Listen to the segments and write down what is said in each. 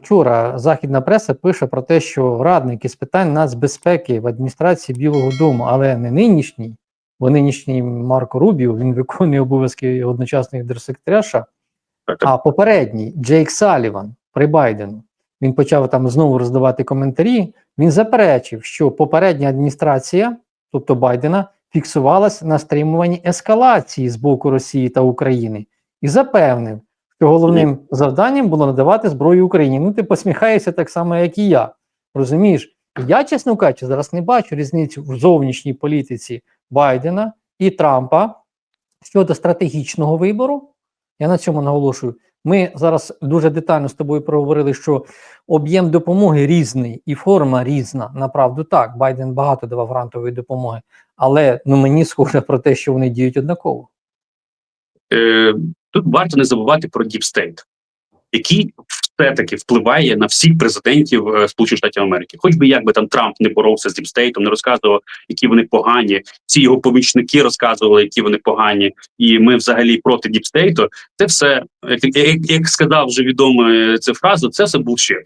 Вчора західна преса пише про те, що радники з питань нацбезпеки в адміністрації Білого Дому, але не нинішній, бо нинішній Марко Рубіо він виконує обов'язки одночасного держсекретаря, США, Так, так. а попередній Джейк Саліван при Байдену. Він почав там знову роздавати коментарі. Він заперечив, що попередня адміністрація, тобто Байдена, фіксувалась на стримуванні ескалації з боку Росії та України, і запевнив, що головним завданням було надавати зброю Україні. Ну, ти посміхаєшся так само, як і я. Розумієш? Я, чесно кажучи, зараз не бачу різницю в зовнішній політиці Байдена і Трампа щодо стратегічного вибору. Я на цьому наголошую. Ми зараз дуже детально з тобою проговорили, що об'єм допомоги різний і форма різна. Направду так, Байден багато давав грантової допомоги, але ну мені схоже про те, що вони діють однаково. Е, тут варто не забувати про State, який все-таки впливає на всіх президентів е, Сполучених Штатів Америки. Хоч би як би там Трамп не боровся з State, не розказував, які вони погані. Ці його помічники розказували, які вони погані, і ми взагалі проти State. Це все, як, як, сказав вже відомо цю фразу, це все булшит.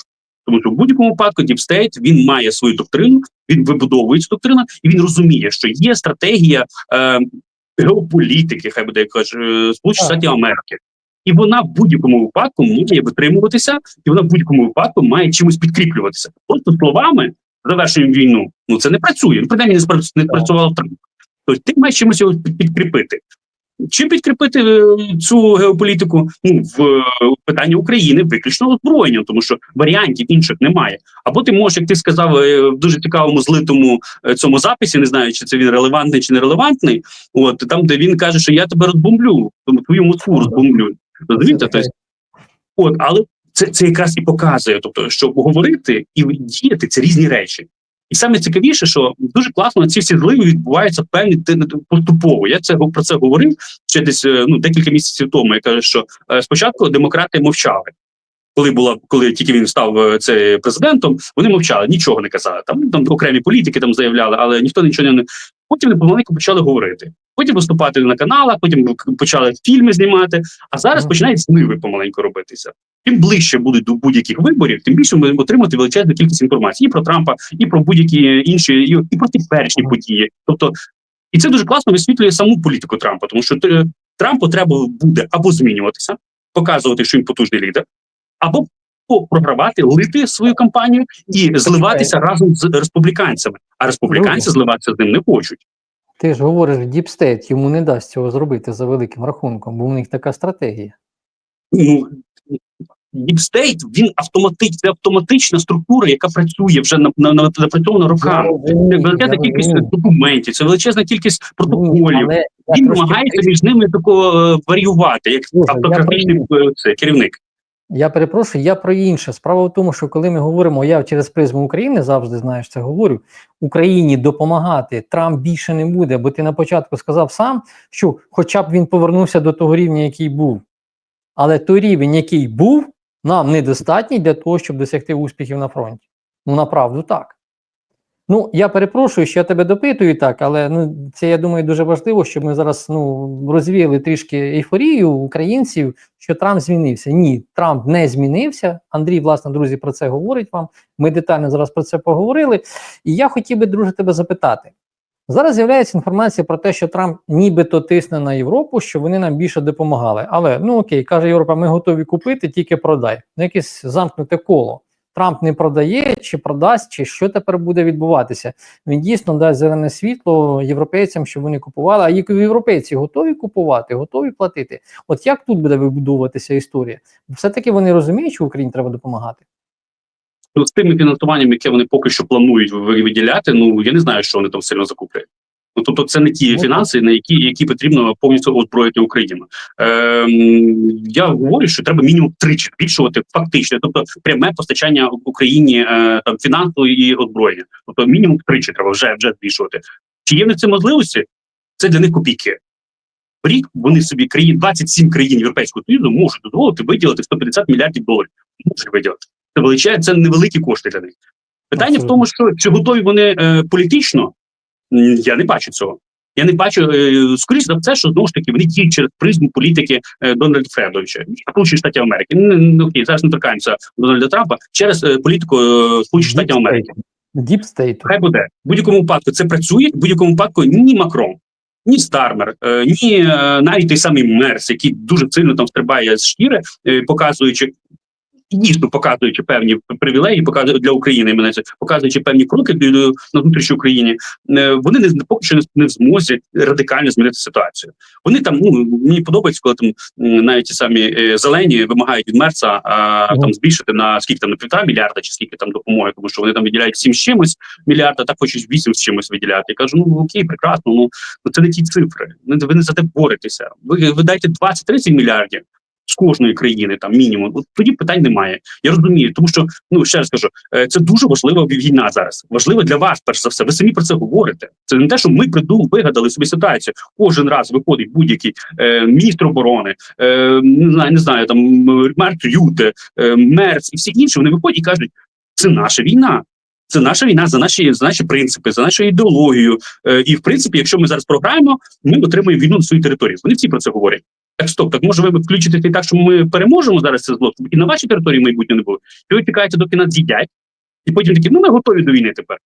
Тому що в будь-якому випадку State, він має свою доктрину, він вибудовує цю доктрину, і він розуміє, що є стратегія е, геополітики, хай буде як е, Сполучених Штатів Америки. І вона в будь-якому випадку має витримуватися, і вона в будь-якому випадку має чимось підкріплюватися. Просто словами завершуємо війну. Ну це не працює. Ну, принаймні не спрацювало Трамп. Тобто ти маєш чимось його підкріпити. Чим підкріпити е, цю геополітику? Ну в е, питанні України виключно озброєнням, тому що варіантів інших немає. Або ти можеш, як ти сказав, е, в дуже цікавому злитому цьому записі, не знаю, чи це він релевантний чи нерелевантний. От там, де він каже, що я тебе розбомблю, тому твою Москву розбомблю. Розумієте? Тобто, От, але це, це якраз і показує, тобто, що говорити і діяти це різні речі. І саме цікавіше, що дуже класно ці всі зливи відбуваються певні поступово. Я це про це говорив ще десь е, ну декілька місяців тому. Я кажу, що е, спочатку демократи мовчали. Коли була, коли тільки він став е, це президентом, вони мовчали, нічого не казали. Там там окремі політики там заявляли, але ніхто нічого не потім не помаленьку почали говорити. Потім виступати на каналах, потім почали фільми знімати. А зараз починають зливи помаленьку робитися. Чим ближче будуть до будь-яких виборів, тим більше ми отримати величезну кількість інформації і про Трампа, і про будь-які інші, і, і про теперішні Мгм. події. Тобто, і це дуже класно висвітлює саму політику Трампа, тому що е, Трампу треба буде або змінюватися, показувати, що він потужний лідер, або програвати, лити свою кампанію і зливатися разом з республіканцями. А республіканці зливатися з ним не хочуть. Ти ж говориш, Deep State йому не дасть цього зробити за великим рахунком, бо у них така стратегія. ну, Deep State, він автоматич, це автоматична структура, яка працює вже на, на, на напрацьована роками. Це величезна кількість документів, це величезна кількість протоколів. Але я Він трошки намагається між ними тако е, варіювати, як автократичний е, керівник. Я перепрошую, я про інше. Справа в тому, що коли ми говоримо, я через призму України завжди знаєш це говорю. Україні допомагати Трамп більше не буде, бо ти на початку сказав сам, що хоча б він повернувся до того рівня, який був. Але той рівень, який був, нам недостатній для того, щоб досягти успіхів на фронті. Ну, направду так. Ну, я перепрошую, що я тебе допитую так, але ну, це я думаю дуже важливо, щоб ми зараз ну, розвіяли трішки ейфорію українців, що Трамп змінився. Ні, Трамп не змінився. Андрій, власне, друзі, про це говорить вам. Ми детально зараз про це поговорили. І я хотів би, друже, тебе запитати. Зараз з'являється інформація про те, що Трамп нібито тисне на Європу, що вони нам більше допомагали. Але ну окей, каже Європа, ми готові купити, тільки продай. Ну, якесь замкнуте коло. Трамп не продає, чи продасть, чи що тепер буде відбуватися. Він дійсно дасть зелене світло європейцям, щоб вони купували. А як європейці готові купувати, готові платити. От як тут буде вибудовуватися історія? Все-таки вони розуміють, що Україні треба допомагати. Ну, з тими фінансуванням, яке вони поки що планують виділяти, ну я не знаю, що вони там сильно закуплять. Ну тобто, це не ті Ну, фінанси, на які, які потрібно повністю озброїти Україну. Ем, я говорю, що треба мінімум тричі збільшувати фактично, тобто пряме постачання Україні е, там фінансу і озброєння. Тобто мінімум тричі треба вже вже збільшувати. Чи є в них це можливості? Це для них копійки. В рік вони собі країн 27 країн Європейського Союзу можуть дозволити виділити 150 мільярдів доларів. Можуть виділити. Це величезне, це невеликі кошти для них. Питання в тому, що чи готові вони е, політично, я не бачу цього. Я не бачу е, скоріш за все, що знову ж таки вони діють через призму політики е, Дональда Фредовича Сполучених Штатів Америки. Ну, окей, зараз не торкаємося Дональда Трампа через е, політику Сполучених Штатів Америки. Діп стейту. Хай буде в будь-якому випадку. Це працює в будь-якому випадку. Ні Макрон, ні Стармер, ні навіть той самий Мерс, який дуже сильно там стрибає з шкіри, показуючи. І Дійсно показуючи певні привілеї, показує для України мене це показуючи певні кроки для- на внутрішній Україні, е, вони не поки що не, в змозі радикально змінити ситуацію. Вони там ну мені подобається, коли там навіть ті самі е, зелені вимагають від мерца а, там збільшити на скільки там на півтора мільярда чи скільки там допомоги, тому що вони там виділяють сім з чимось мільярда, так хочуть вісім з чимось виділяти. Я кажу, ну окей, прекрасно. Ну ну, це не ті цифри. Ви, ви не за те боретеся. Ви, ви дайте 20-30 мільярдів. З кожної країни там мінімум, от тоді питань немає. Я розумію, тому що ну ще раз кажу, е, це дуже важлива війна зараз. Важливо для вас, перш за все. Ви самі про це говорите. Це не те, що ми придумали, вигадали собі ситуацію. Кожен раз виходить будь-який е, міністр оборони, е, не знаю, там Марк Рюте, е, Мерц і всі інші. Вони виходять і кажуть, це наша війна. Це наша війна за наші за наші принципи, за нашу ідеологію. Е, і в принципі, якщо ми зараз програємо, ми отримаємо війну на своїй території. Вони всі про це говорять. Так, стоп, так може ви включите і так, що ми переможемо зараз це зло, і на вашій території майбутнє не було. І ви чекаєте, доки нас з'їдять, і потім такі, ну ми готові до війни тепер.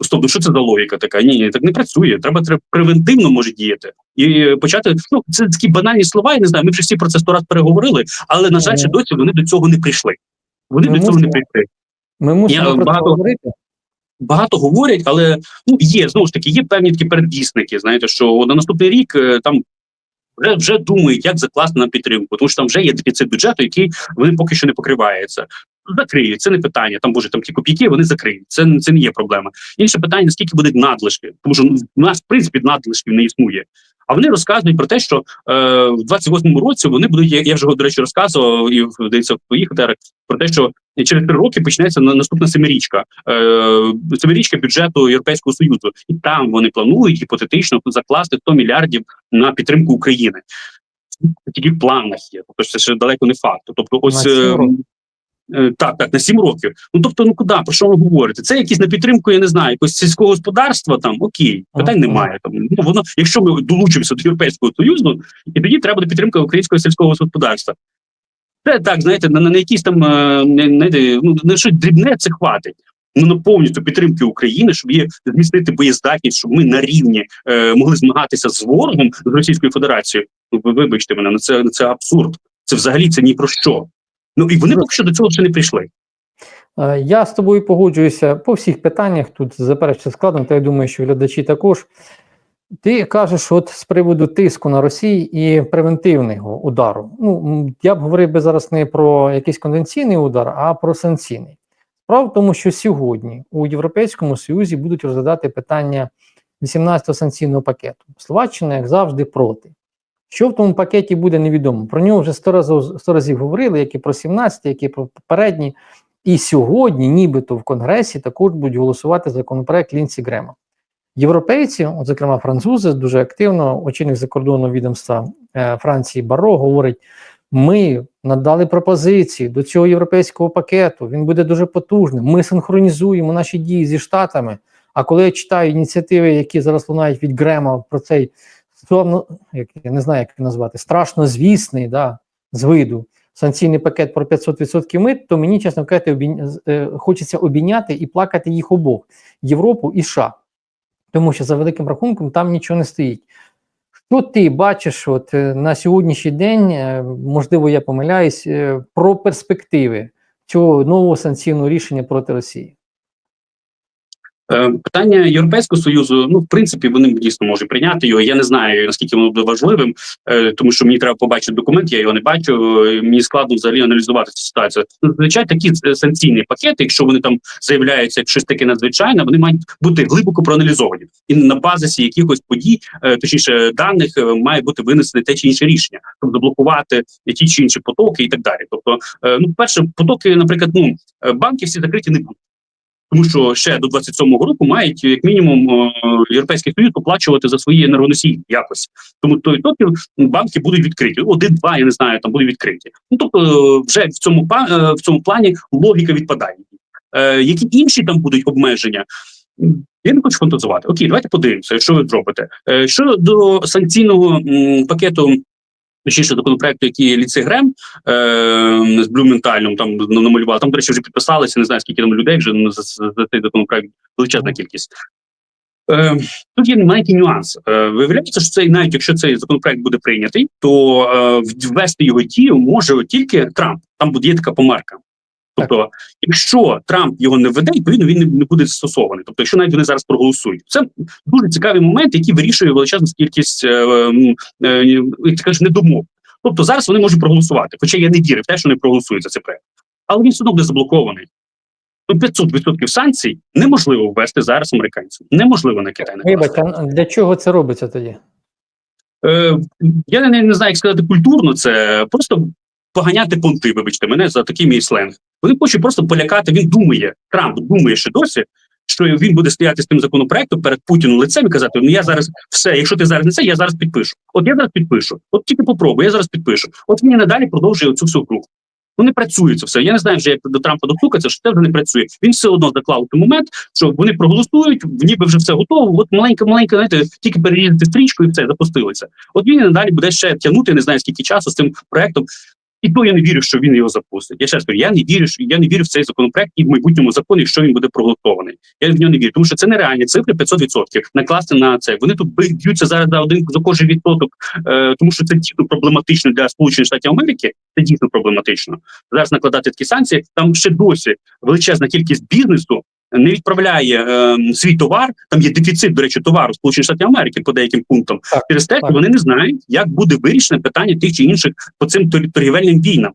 Стоп, ну що це за логіка така? Ні, ні, так не працює. Треба треба превентивно може діяти і е, почати. Ну це такі банальні слова. Я не знаю. Ми вже всі про це сто раз переговорили, але на жаль, ще досі вони до цього не прийшли. Вони Ми до цього не прийшли. Ми мусимо Я про це багато- говорити. багато говорять, але ну є знову ж таки, є певні такі передвісники. Знаєте, що на наступний рік е, там вже вже думають, як закласти на підтримку, тому що там вже є дефіцит бюджету, який вони поки що не покривається. Закриють, це не питання. Там боже там ті копійки, вони закриють. Це це не є проблема. Інше питання: наскільки будуть надлишки, тому що в нас в принципі надлишків не існує. А вони розказують про те, що е, в 28-му році вони будуть. Я, вже до речі розказував і здається в твоїх етерах про те, що через три роки почнеться на- наступна семирічка, е, семирічка бюджету Європейського союзу, і там вони планують гіпотетично закласти 100 мільярдів на підтримку України. Тільки в планах є, тобто це ще далеко не факт. Тобто, ось так, так, на 7 років. Ну тобто, ну куди про що ви говорите? Це якісь на підтримку, я не знаю, якогось сільського господарства. Там окей, питань немає. Там ну воно, якщо ми долучимося до європейського союзу, і тоді треба буде підтримка українського сільського господарства. Це так, знаєте, на, на якісь там е, не, не, ну, на щось дрібне це хватить. Ну на повністю підтримки України, щоб її змістити боєздатність, щоб ми на рівні е, могли змагатися з ворогом з Російською Федерацією. Ну вибачте мене, ну це, це абсурд. Це взагалі це ні про що. Ну і вони поки що до цього ще не прийшли. Е, Я з тобою погоджуюся по всіх питаннях. Тут заперечити складно, та я думаю, що глядачі також. Ти кажеш, от з приводу тиску на Росію і превентивного удару. Ну я б говорив би зараз не про якийсь конвенційний удар, а про санкційний. Справа в тому, що сьогодні у Європейському Союзі будуть розглядати питання 18-го санкційного пакету. Словаччина, як завжди, проти. Що в тому пакеті буде, невідомо. Про нього вже сто разів, сто разів говорили, як і про 17, як і про попередні. І сьогодні, нібито в Конгресі, також будуть голосувати законопроект Лінсі Грема. Європейці, от, зокрема французи, дуже активно, очільник закордонного відомства е, Франції Баро говорить: ми надали пропозиції до цього європейського пакету. Він буде дуже потужним. Ми синхронізуємо наші дії зі штатами. А коли я читаю ініціативи, які зараз лунають від Грема про цей словно, як я не знаю, як його назвати, страшно звісний, да, з виду санкційний пакет про 500% мит, то мені, чесно кажучи, обійня... е, хочеться обійняти і плакати їх обох Європу і США. Тому що за великим рахунком там нічого не стоїть. Що ти бачиш от, е, на сьогоднішній день, е, можливо, я помиляюсь, про перспективи цього нового санкційного рішення проти Росії? Е, Питання Європейського союзу, ну в принципі, вони дійсно можуть прийняти його. Я не знаю наскільки воно буде важливим, е, тому що мені треба побачити документ, я його не бачу. е, Мені складно взагалі аналізувати цю ситуацію. Зазвичай такі санкційні пакети, якщо вони там заявляються як щось таке надзвичайне, вони мають бути глибоко проаналізовані, і на базисі якихось подій, точніше даних, має бути винесене те чи інше рішення, щоб заблокувати ті чи інші потоки і так далі. Тобто, ну, перше, потоки, наприклад, ну банки всі закриті не будуть. Тому що ще до 27-го року мають як мінімум е, європейський союз оплачувати за свої енергоносії якось. Тому то відсотків банки будуть відкриті. Один-два, я не знаю, там будуть відкриті. Ну тобто, е, вже в цьому е, в цьому плані логіка відпадає. Які інші там будуть обмеження? Я не хочу фантазувати. Окей, давайте подивимося, що ви зробите. Щодо санкційного пакету. Точніше, законопроекту, який Ліцей Грем е, з Блюментальним там намалював. Там, до речі, вже підписалися, не знаю, скільки там людей вже за, за цей законопроект величезна кількість. Е, тут є маленький нюанс. Е, виявляється, що цей, навіть якщо цей законопроект буде прийнятий, то е, ввести його дію може тільки Трамп. Там буде є така помарка. Тобто, якщо Трамп його не введе, відповідно він не, не буде застосований. Тобто, якщо навіть вони зараз проголосують, це дуже цікавий момент, який вирішує величезну кількість е, е, кажеш, недомов. Тобто зараз вони можуть проголосувати. Хоча я не вірю в те, що вони проголосують за цей проект. Але він все одно буде заблокований. Ну, 500% санкцій неможливо ввести зараз американцям. Неможливо на Китай а для чого це робиться тоді? Е, я не, не знаю, як сказати культурно, це просто поганяти понти, вибачте мене за такий мій сленг. Вони хочуть просто полякати. Він думає, Трамп думає ще досі, що він буде стояти з тим законопроектом перед Путіним лицем і казати: Ну я зараз все, якщо ти зараз не це, я зараз підпишу. От я зараз підпишу. От тільки попробуй, я зараз підпишу. От він і надалі продовжує цю всю гру. Ну не працює це все. Я не знаю, вже як до Трампа достукатися, що це вже не працює. Він все одно заклав той момент, що вони проголосують, ніби вже все готово. От маленька, маленька, знаєте, тільки перерізати стрічку і все запустилося. От він і надалі буде ще тягнути, не знаю скільки часу з цим проектом. І то я не вірю, що він його запустить. Я ще раз кажу, я не вірю, що я не вірю в цей законопроект і в майбутньому законі, якщо він буде проголосований. Я в нього не вірю, тому що це нереальні цифри 500% накласти на це. Вони тут б'ються зараз за один за кожен відсоток, е, тому що це дійсно проблематично для Сполучених Штатів Америки. Це дійсно проблематично. Зараз накладати такі санкції. Там ще досі величезна кількість бізнесу. Не відправляє е, свій товар. Там є дефіцит, до речі, товару Сполучених Штатів Америки по деяким пунктам. Так, Через те, так. вони не знають, як буде вирішено питання тих чи інших по цим тор- торгівельним війнам.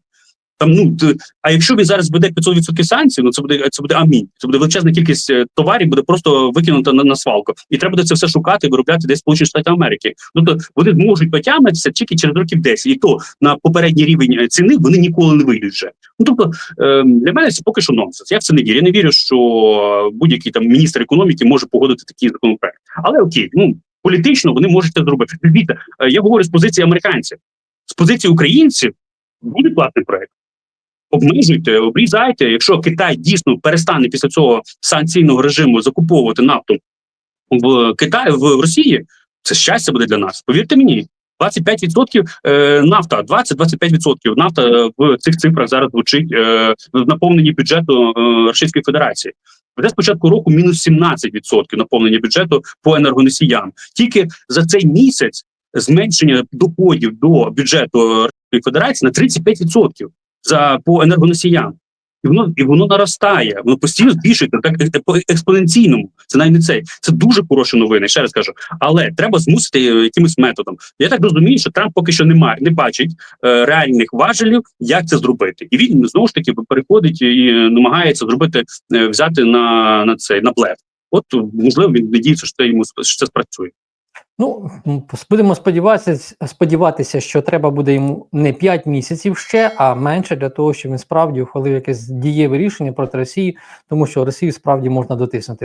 Там ну а якщо він зараз веде 500% санкцій, ну це буде це буде амінь. Це буде величезна кількість е, товарів, буде просто викинута на, на свалку, і треба буде це все шукати, виробляти десь в Сполучених Штатів Америки. Тобто вони зможуть потягнутися тільки через років 10. і то на попередній рівень е, ціни вони ніколи не вийдуть. Вже. Ну тобто е, для мене це поки що нонсенс. Я в це не вірю. Я не вірю, що будь-який там міністр економіки може погодити такий законопроект. Але окей, ну політично вони можуть це зробити. Дивіться, е, я говорю з позиції американців, з позиції українців буде платний проект. Обмежуйте, обрізайте. Якщо Китай дійсно перестане після цього санкційного режиму закуповувати нафту в Китаї в Росії, це щастя буде для нас. Повірте мені. 25% е, нафта, 20-25% нафта е, в цих цифрах зараз звучить е, в наповненні бюджету Російської Федерації. Веде з початку року мінус 17% наповнення бюджету по енергоносіям. Тільки за цей місяць зменшення доходів до бюджету Російської Федерації на 35% за по енергоносіям. І воно і воно наростає, воно постійно збільшується так е- по експоненційному. Це навіть не цей. Це дуже хороші новини. Ще раз кажу. Але треба змусити е, якимось методом. Я так розумію, що Трамп поки що не має, не бачить е, реальних важелів, як це зробити, і він знову ж таки переходить і е, намагається зробити е, взяти на, на цей на блеф. От можливо він надіється, що це йому що це спрацює. Ну, будемо сподіватися, сподіватися, що треба буде йому не 5 місяців ще, а менше для того, щоб він справді ухвалив якесь дієве рішення проти Росії, тому що Росію справді можна дотиснути.